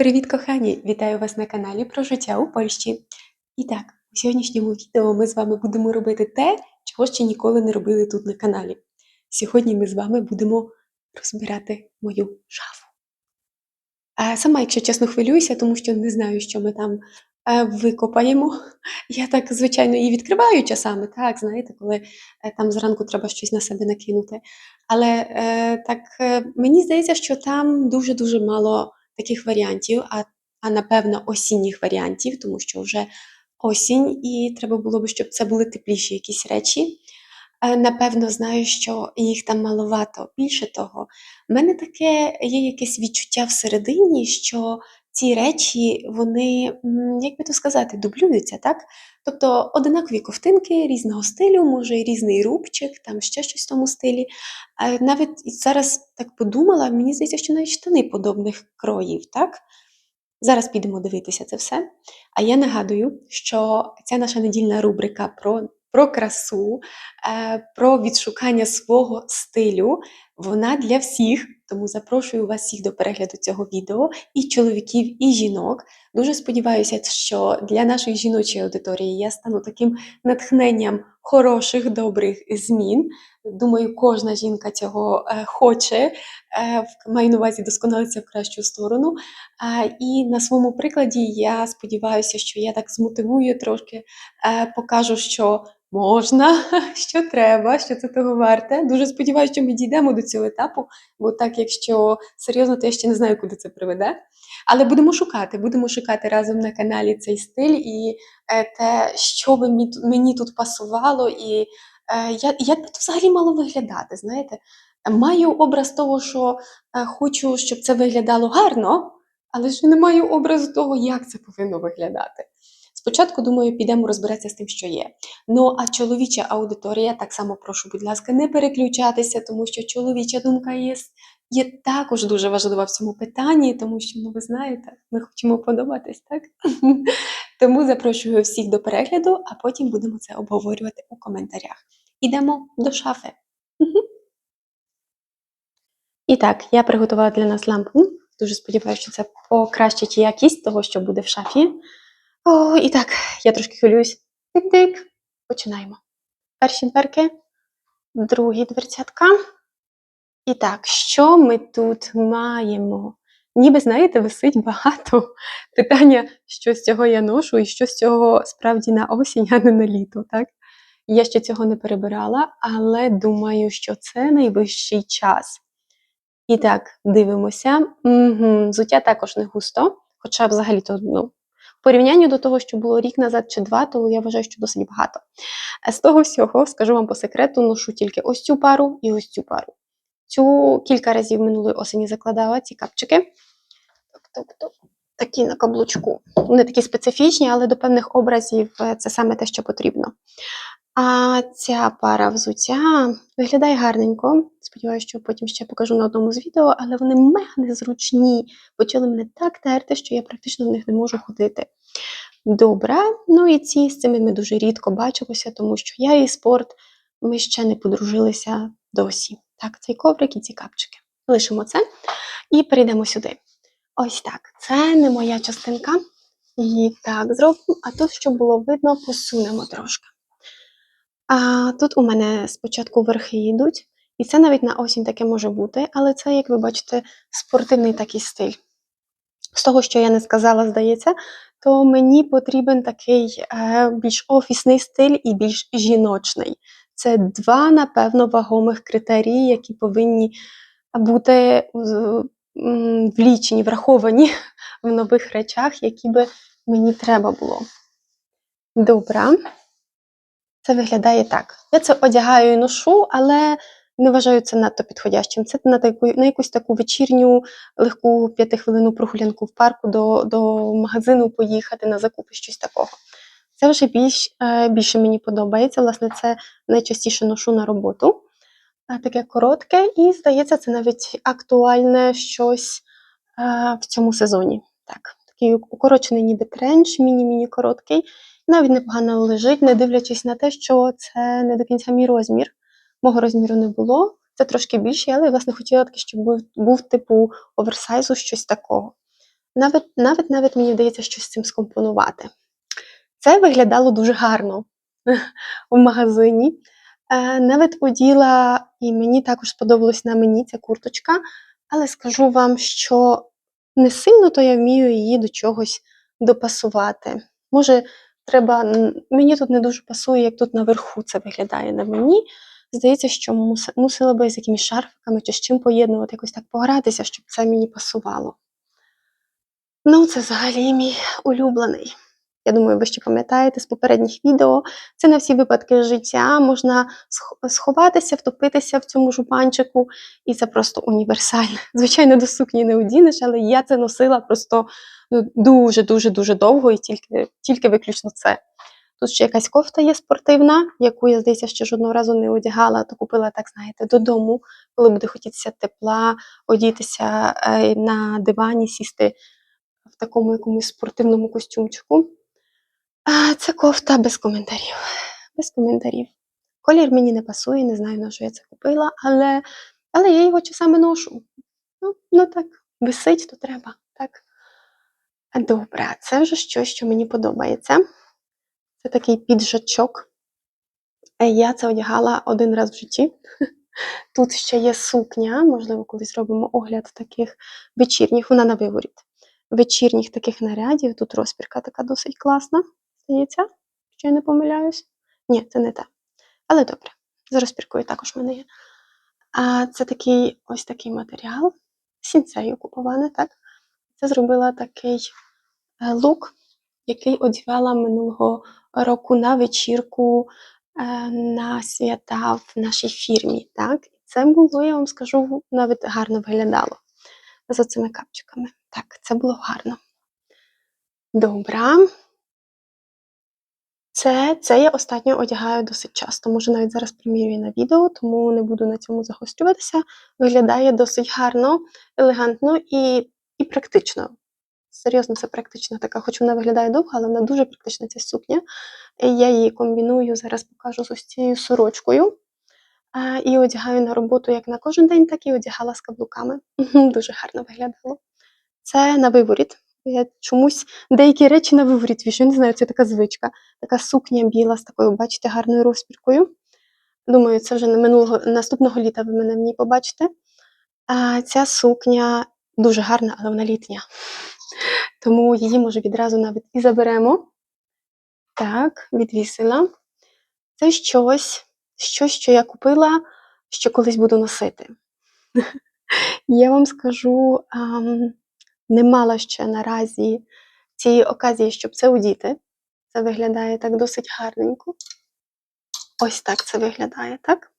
Привіт, кохані! Вітаю вас на каналі про життя у Польщі. І так, у сьогоднішньому відео ми з вами будемо робити те, чого ще ніколи не робили тут на каналі. Сьогодні ми з вами будемо розбирати мою шафу. А сама, якщо чесно, хвилююся, тому що не знаю, що ми там е, викопаємо. Я так, звичайно, її відкриваю часами, так, знаєте, коли е, там зранку треба щось на себе накинути. Але е, так мені здається, що там дуже-дуже мало таких варіантів, а, а напевно осінніх варіантів, тому що вже осінь, і треба було б, щоб це були тепліші якісь речі. Е, Напевно, знаю, що їх там маловато. Більше того, в мене таке є якесь відчуття всередині, що ці речі, вони, як би то сказати, дублюються, так? Тобто одинакові ковтинки різного стилю, може і різний рубчик, там ще щось в тому стилі. Навіть зараз так подумала, мені здається, що навіть штани подобних кроїв, так? Зараз підемо дивитися це все. А я нагадую, що ця наша недільна рубрика про, про красу, е, про відшукання свого стилю, вона для всіх. Тому запрошую вас всіх до перегляду цього відео, і чоловіків, і жінок. Дуже сподіваюся, що для нашої жіночої аудиторії я стану таким натхненням хороших, добрих змін. Думаю, кожна жінка цього е, хоче, е, маю на увазі досконалитися в кращу сторону. І на своєму прикладі я сподіваюся, що я так змотивую трошки, покажу, що можна, що треба, що це того варте. Дуже сподіваюся, що ми дійдемо до цього етапу, бо так, якщо серйозно, то я ще не знаю, куди це приведе. Але будемо шукати, будемо шукати разом на каналі цей стиль і е, те, що би мені тут- пасувало, і е, я- як би то взагалі мало виглядати. Знаєте, маю образ того, що е, хочу, щоб це виглядало гарно, але ж не маю образу того, як це повинно виглядати. Спочатку, думаю, підемо розбиратися з тим, що є. Ну, а чоловіча аудиторія, так само прошу, будь ласка, не переключатися, тому що чоловіча думка є, є також дуже важлива в цьому питанні, тому що, ну ви знаєте, ми хочемо подобатись, так? Тому запрошую всіх до перегляду, а потім будемо це обговорювати у коментарях. Ідемо до шафи. І так, я приготувала для нас лампу. Дуже сподіваюся, що це покращить якість того, що буде в шафі. О, і так, я трошки хвилююсь. Тик-тик. Починаємо. Перші дверки, другі дверцятка. І так, що ми тут маємо? Ніби, знаєте, висить багато питання, що з цього я ношу, і що з цього справді на осінь, а не на літо. Так? Я ще цього не перебирала, але думаю, що це найвищий час. І так, дивимося. Угу. Взуття також не густо, хоча взагалі то ну, в до того, що було рік назад чи два, то я вважаю, що досить багато. Е, З того всього, скажу вам по секрету, ношу тільки ось цю пару і ось цю пару. Цю кілька разів минулої осені закладала ці капчики. Тобто такі на каблучку. Вони такі специфічні, але до певних образів е, це саме те, що потрібно. А ця пара взуття виглядає гарненько. Сподіваюся, що потім ще покажу на одному з відео, але вони мега незручні. Почали мене так терти, що я практично в них не можу ходити. Добре, ну і ці з цими ми дуже рідко бачилися, тому що я і спорт ми ще не подружилися досі. Так, цей коврик і ці капчики. Лишимо це і перейдемо сюди. Ось так. Це не моя частинка. Її так зробимо, а тут, щоб було видно, посунемо трошки. А тут у мене спочатку верхи йдуть, і це навіть на осінь таке може бути, але це, як ви бачите, спортивний такий стиль. З того, що я не сказала, здається, то мені потрібен такий е, більш офісний стиль і більш жіночний. Це два, напевно, вагомих критерії, які повинні бути влічені, враховані в нових речах, які би мені треба було. Добре. Це виглядає так. Я це одягаю і ношу, але не вважаю це надто підходящим. Це на, таку, на якусь таку вечірню легку п'ятихвилинну прогулянку в парку до, до магазину поїхати на закупи, щось такого. Це вже більш, е, більше мені подобається. Власне, це найчастіше ношу на роботу. Таке коротке, і здається, це навіть актуальне щось е, в цьому сезоні. Так, такий укорочений ніби тренч, міні-міні короткий навіть непогано лежить, не дивлячись на те, що це не до кінця мій розмір. Мого розміру не було. Це трошки більше, але власне хотіла таки, щоб був, був типу оверсайзу, щось такого. навіть, навіть, навіть мені вдається щось з цим скомпонувати. Це виглядало дуже гарно в магазині. Е, навіть оділа, і мені також сподобалась на мені ця курточка, але скажу вам, що не сильно то я вмію її до чогось допасувати. Може, треба. Мені тут не дуже пасує, як тут наверху це виглядає на мені. Здається, що мусила би з якимись шарфиками чи з чим поєднувати, якось так погратися, щоб це мені пасувало. Ну, це взагалі мій улюблений. Я думаю, ви ще пам'ятаєте з попередніх відео. Це на всі випадки життя. Можна сховатися, втопитися в цьому жупанчику, і це просто універсальне. Звичайно, до сукні не одінеш, але я це носила просто ну, дуже, дуже, дуже довго і тільки, тільки виключно це. Тут ще якась кофта є спортивна, яку я, здається, ще жодного разу не одягала, то купила, так знаєте, додому, коли буде хотітися тепла, одітися е, на дивані, сісти в такому якомусь спортивному костюмчику. А, це кофта без коментарів. Без коментарів. Колір мені не пасує, не знаю, на що я це купила, але, але я його часами ношу. Ну, ну так, висить, то треба. Так. Добре, це вже щось, що мені подобається. Це такий піджачок. Е, Я це одягала один раз в житті. Тут ще є сукня, можливо, колись робимо огляд таких вечірніх, вона на виворіт. Вечірніх таких нарядів. Тут розпірка така досить класна, здається, що я не помиляюсь. Ні, це не те. Але добре, з розпіркою також в мене є. А це такий ось такий матеріал, сінцею купуване, так? Це зробила такий е, лук, який одягала минулого року на вечірку е, на свята в нашій фірмі. Так? Це було, я вам скажу, навіть гарно виглядало з оцими капчиками. Так, це було гарно. Добре. Це, це я останньо одягаю досить часто. Може, навіть зараз примірюю на відео, тому не буду на цьому загострюватися. Виглядає досить гарно, елегантно і, і практично. Серйозно, це практична така, хоч вона виглядає довго, але вона дуже практична ця сукня. Я її комбіную, зараз покажу з ось цією сорочкою. І одягаю на роботу як на кожен день, так і одягала з каблуками. Дуже гарно виглядало. Це на виворіт. Я чомусь деякі речі на виворіт вішаю, не знаю, це така звичка. Така сукня біла з такою, бачите, гарною розпіркою. Думаю, це вже не минулого наступного літа ви мене в ній побачите. А ця сукня дуже гарна, але вона літня. Тому її, може, відразу навіть і заберемо. Так, відвісила. Це щось, щось, що я купила, що колись буду носити. Я вам скажу, не мала ще наразі цієї оказії, щоб це удіти. Це виглядає так досить гарненько. Ось так це виглядає, так?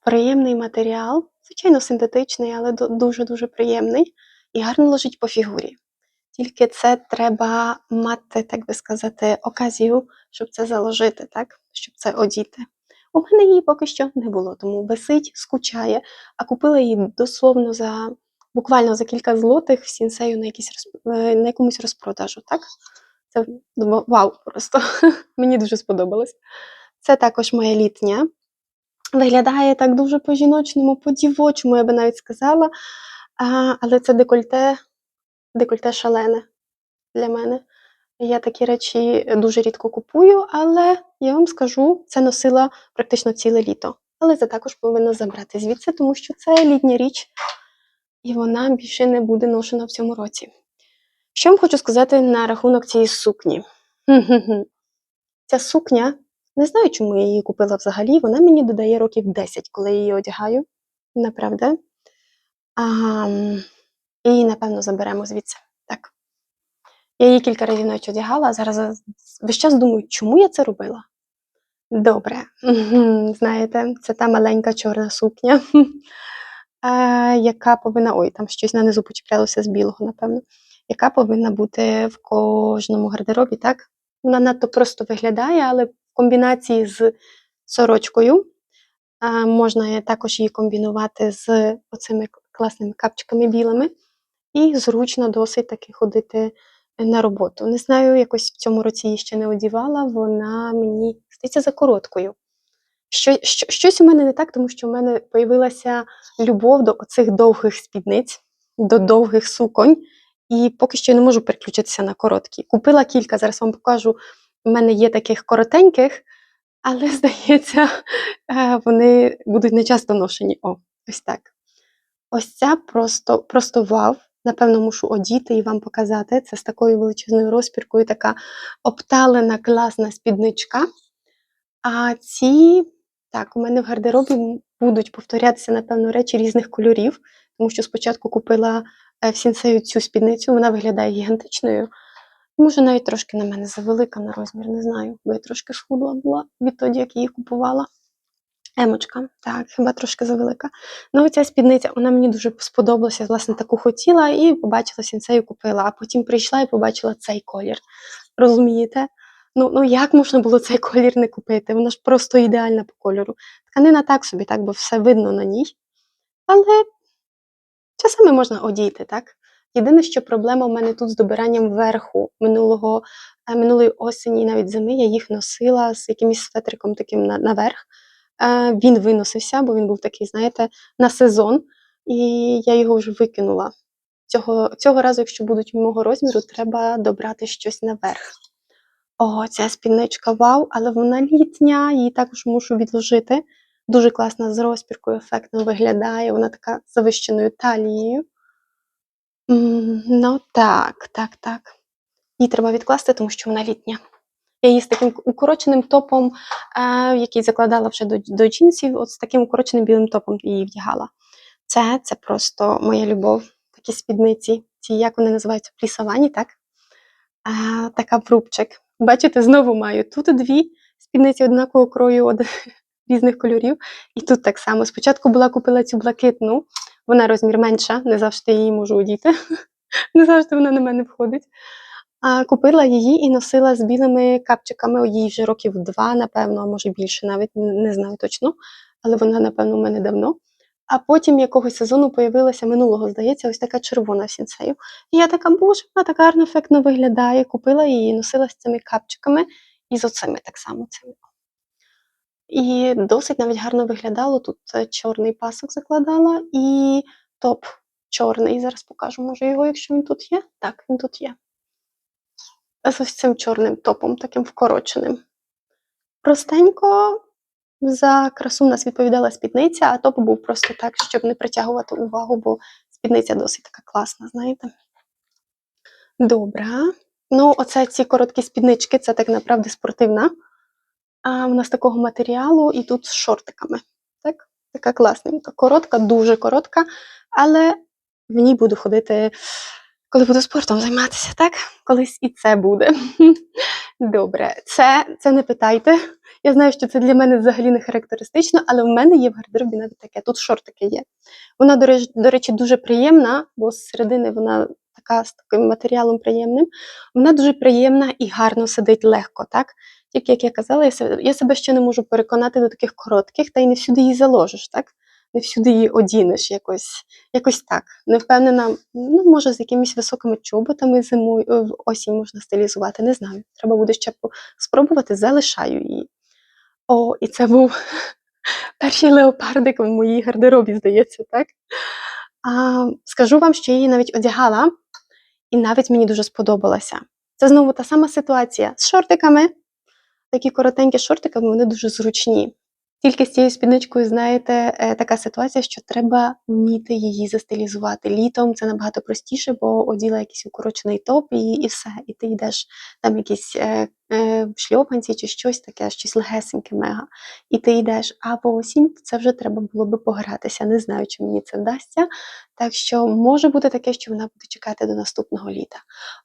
Приємний матеріал, звичайно, синтетичний, але дуже-дуже приємний і гарно лежить по фігурі. Тільки це треба мати, так би сказати, оказію, щоб це заложити, так? щоб це одіти. У мене її поки що не було, тому висить, скучає, а купила її дословно за буквально за кілька злотих в сінсею на, якійсь розп- е, на якомусь розпродажу. Так? Це ва- вау просто. Мені дуже сподобалось. Це також моя літня. Виглядає так дуже по-жіночному, по-дівочому, я би навіть сказала. А, але це декольте, декольте шалене для мене. Я такі речі дуже рідко купую, але я вам скажу, це носила практично ціле літо. Але це також повинна забрати звідси, тому що це літня річ, і вона більше не буде ношена в цьому році. Що вам хочу сказати на рахунок цієї сукні? Ця сукня, не знаю, чому я її купила взагалі, вона мені додає років 10, коли я її одягаю. Направда. А, і, напевно, заберемо звідси. Так. Я її кілька разів навіть одягала, а зараз весь час думаю, чому я це робила? Добре, знаєте, це та маленька чорна сукня, е, яка повинна. Ой, там щось на низу почіплялося з білого, напевно. Яка повинна бути в кожному гардеробі, так? Вона надто просто виглядає, але в комбінації з сорочкою а, можна також її комбінувати з оцими класними капчиками білими, і зручно досить таки ходити на роботу. Не знаю, якось в цьому році її ще не одівала, вона мені здається за короткою. Що, що, щось у мене не так, тому що в мене появилася любов до оцих довгих спідниць, до довгих суконь. і поки що я не можу переключитися на короткі. Купила кілька, зараз вам покажу. У мене є таких коротеньких, але здається, е, вони будуть не часто ношені. О, ось так. Ось ця просто, просто вау. Напевно, мушу одіти і вам показати. Це з такою величезною розпіркою, така обталена класна спідничка. А ці, так, у мене в гардеробі будуть повторятися, напевно, речі різних кольорів, тому що спочатку купила е, в сінсею цю спідницю, вона виглядає гігантичною. Може, навіть трошки на мене завелика на розмір, не знаю, бо я трошки схудла була відтоді, як її купувала. Емочка, так, хіба трошки завелика. Ну, оця спідниця, вона мені дуже сподобалася, власне, таку хотіла і побачила сінцею, купила, а потім прийшла і побачила цей колір. Розумієте? Ну, ну як можна було цей колір не купити? Вона ж просто ідеальна по кольору. Тканина так собі, так, бо все видно на ній. Але часами можна одійти, так? Єдине, що проблема в мене тут з добиранням верху минулого, е, минулої осені, і навіть зими, я їх носила з якимось светриком таким на, наверх. Е, він виносився, бо він був такий, знаєте, на сезон, і я його вже викинула. Цього, цього разу, якщо будуть мого розміру, треба добрати щось наверх. О, ця спідничка вау, але вона літня, її також мушу відложити. Дуже класна з розпіркою, ефектно виглядає. Вона така завищеною талією. Ну так, так, так. Її треба відкласти, тому що вона літня. Я її з таким укороченим топом, е, який закладала вже до, до джинсів, от з таким укороченим білим топом її вдягала. Це, це просто моя любов. Такі спідниці, ці, як вони називаються, плісовані, так? А, така в рубчик. Бачите, знову маю тут дві спідниці однакового крою, од... різних кольорів. І тут так само. Спочатку була купила цю блакитну, вона розмір менша, не завжди її можу одіти. не завжди вона на мене входить. А купила її і носила з білими капчиками. Їй вже років два, напевно, а може більше, навіть не знаю точно. Але вона, напевно, у мене давно. А потім якогось сезону появилася минулого, здається, ось така червона сінцею. І я така, боже, вона так гарно ефектно виглядає. Купила її, носила з цими капчиками і з оцими так само цими. І досить навіть гарно виглядало. Тут е, чорний пасок закладала і топ чорний. Зараз покажу, може його, якщо він тут є. Так, він тут є. З ось цим чорним топом, таким вкороченим. Простенько за красу в нас відповідала спідниця, а топ був просто так, щоб не притягувати увагу, бо спідниця досить така класна, знаєте. Добре. Ну, оце ці короткі спіднички, це так направді спортивна. А вона з такого матеріалу і тут з шортиками. Так? Така класненька. Коротка, дуже коротка, але в ній буду ходити, коли буду спортом займатися, так? Колись і це буде. Добре, це, це не питайте. Я знаю, що це для мене взагалі не характеристично, але в мене є в гардеробі навіть таке. Тут шортики є. Вона, до речі, до речі, дуже приємна, бо з середини вона така з таким матеріалом приємним. Вона дуже приємна і гарно сидить легко, так? Тільки, як я казала, я себе, я себе ще не можу переконати до таких коротких, та й не всюди її заложиш, так? Не всюди її одінеш якось, якось так. Не впевнена, ну, може, з якимись високими чоботами зимою, е, осінь можна стилізувати, не знаю. Треба буде ще спробувати, залишаю її. О, і це був перший леопардик в моїй гардеробі, здається, так? А, скажу вам, що її навіть одягала, і навіть мені дуже сподобалася. Це знову та сама ситуація з шортиками. Такі коротенькі шортики, вони дуже зручні. Тільки з цією спідничкою, знаєте, е, така ситуація, що треба вміти її застилізувати. Літом це набагато простіше, бо оділа якийсь укорочений топ і, і все. І ти йдеш там якісь е, е, шльопанці чи щось таке, щось легесеньке мега. І ти йдеш, а по осінь це вже треба було би погратися. Не знаю, чи мені це вдасться. Так що може бути таке, що вона буде чекати до наступного літа.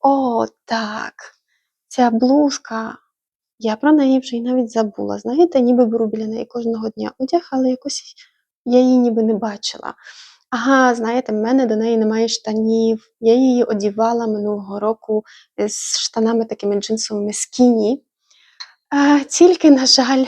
О, так. Ця блузка. Я про неї вже й навіть забула. Знаєте, ніби беру біля неї кожного дня одяг, але якось я її ніби не бачила. Ага, знаєте, в мене до неї немає штанів. Я її одівала минулого року з штанами такими джинсовими скіні. Тільки, на жаль,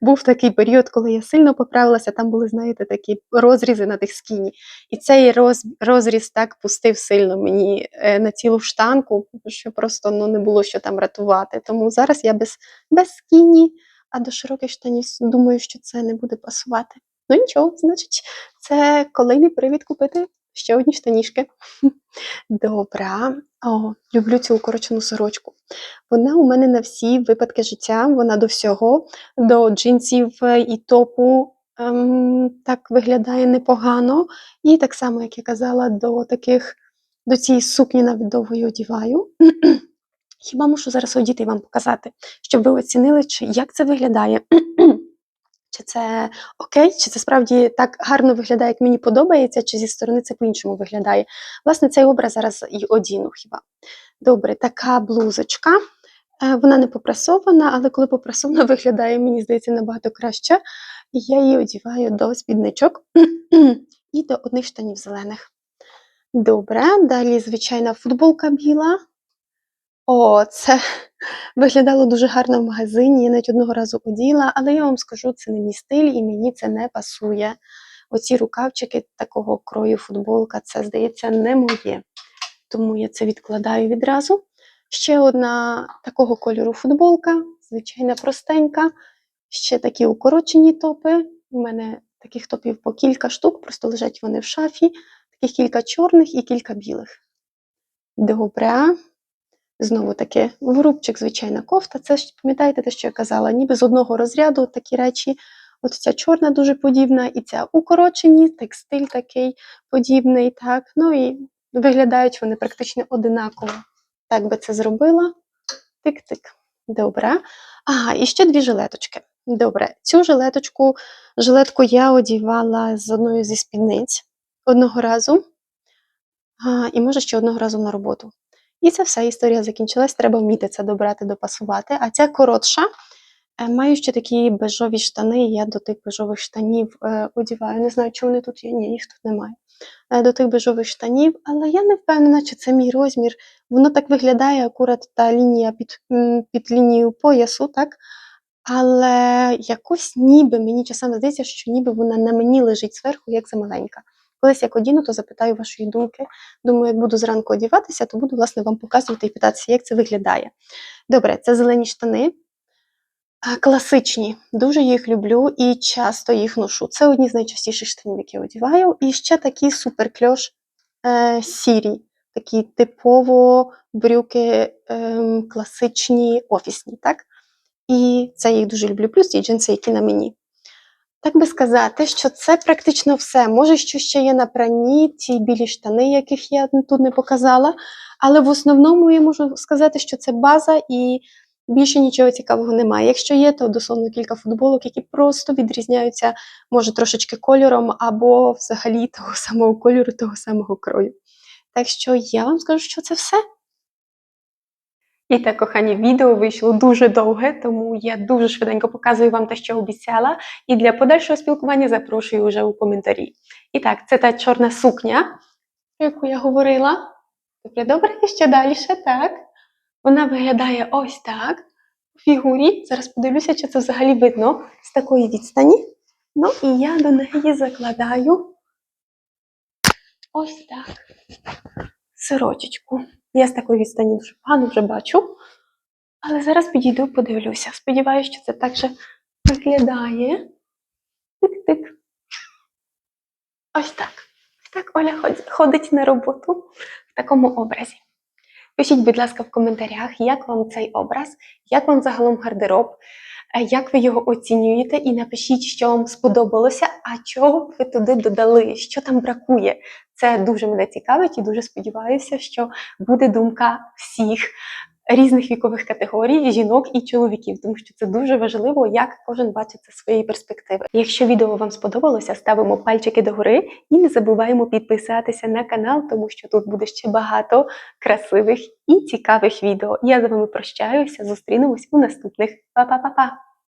був такий період, коли я сильно поправилася, там були, знаєте, такі розрізи на тих скіні. І цей роз, розріз так пустив сильно мені е, на цілу штанку, що просто ну, не було що там рятувати. Тому зараз я без, без скіні, а до широких штанів думаю, що це не буде пасувати. Ну нічого, значить, це kolejний привід купити ще одні штанішки. Добре. О, люблю цю укорочену сорочку. Вона у мене на всі випадки життя, вона до всього, до джинсів е, і топу ем, так виглядає непогано. І так само, як я казала, до таких, до цієї сукні навіть довгої одіваю. Хіба мушу зараз одіти і вам показати, щоб ви оцінили, чи як це виглядає. Чи це окей, чи це справді так гарно виглядає, як мені подобається, чи зі сторони це по-іншому виглядає. Власне, цей образ зараз і одіну хіба. Добре, така блузочка. Е, Вона не попрасована, але коли попрасована, виглядає, мені здається, набагато краще. Я її одіваю до спідничок і до одних штанів зелених. Добре, далі звичайна футболка біла. О, це виглядало дуже гарно в магазині. Я навіть одного разу оділа, але я вам скажу, це не мій стиль і мені це не пасує. Оці рукавчики такого крою футболка, це, здається, не моє. Тому я це відкладаю відразу. Ще одна такого кольору футболка, звичайна простенька. Ще такі укорочені топи. У мене таких топів по кілька штук, просто лежать вони в шафі. Таких кілька чорних і кілька білих. Добре. Знову таки, врубчик, звичайна кофта. Це ж пам'ятаєте те, що я казала, ніби з одного розряду такі речі. От ця чорна дуже подібна, і ця укорочені, текстиль такий подібний. так. Ну і виглядають вони практично одинаково. Так би це зробила. Тик-тик. Добре. Ага, і ще дві жилеточки. Добре, цю жилеточку, жилетку я одівала з одною зі спідниць одного разу. А, і може ще одного разу на роботу. І це все, історія закінчилась. Треба вміти це добрати, допасувати. А ця коротша, е, маю ще такі бежові штани. Я до тих бежових штанів е, одіваю. Не знаю, чи вони тут є. Ні, їх тут немає. Е, до тих бежових штанів, але я не впевнена, чи це мій розмір. Воно так виглядає акурат та лінія під, під лінією поясу, так? Але якось ніби мені часами здається, що ніби вона на мені лежить зверху, як замаленька. Колись як одіну, то запитаю вашої думки. Думаю, як буду зранку одіватися, то буду власне вам показувати і питатися, як це виглядає. Добре, це зелені штани. Класичні, дуже їх люблю і часто їх ношу. Це одні з найчастіших штанів, які я одіваю. І ще такі суперкльош е, сірі, такі типово брюки е, класичні, офісні. так? І це я їх дуже люблю, плюс ті джинси, які на мені. Так би сказати, що це практично все. Може, що ще є на пранні, ті білі штани, яких я тут не показала. Але в основному я можу сказати, що це база і більше нічого цікавого немає. Якщо є, то дословно кілька футболок, які просто відрізняються, може, трошечки кольором, або взагалі того самого кольору, того самого крою. Так що я вам скажу, що це все. І так, кохані, відео вийшло дуже довге, тому я дуже швиденько показую вам те, що обіцяла. І для подальшого спілкування запрошую вже у коментарі. І так, це та чорна сукня, про яку я говорила. Добре, добре, і ще далі, так. Вона виглядає ось так. У фігурі. Зараз подивлюся, чи це взагалі видно з такої відстані. Ну, і я до неї закладаю ось так. Сорочечку. Я з такої відстані дуже погано вже бачу. Але зараз підійду, подивлюся. Сподіваюся, що це так же виглядає. Тик-тик. Ось так. Так Оля ходить на роботу в такому образі. Пишіть, будь ласка, в коментарях, як вам цей образ, як вам загалом гардероб, е, як ви його оцінюєте, і напишіть, що вам сподобалося, а чого ви туди додали, що там бракує. Це дуже мене цікавить і дуже сподіваюся, що буде думка всіх різних вікових категорій, жінок і чоловіків, тому що це дуже важливо, як кожен бачить це з своєї перспективи. Якщо відео вам сподобалося, ставимо пальчики догори і не забуваємо підписатися на канал, тому що тут буде ще багато красивих і цікавих відео. Я з вами прощаюся, зустрінемось у наступних. Па-па-па-па!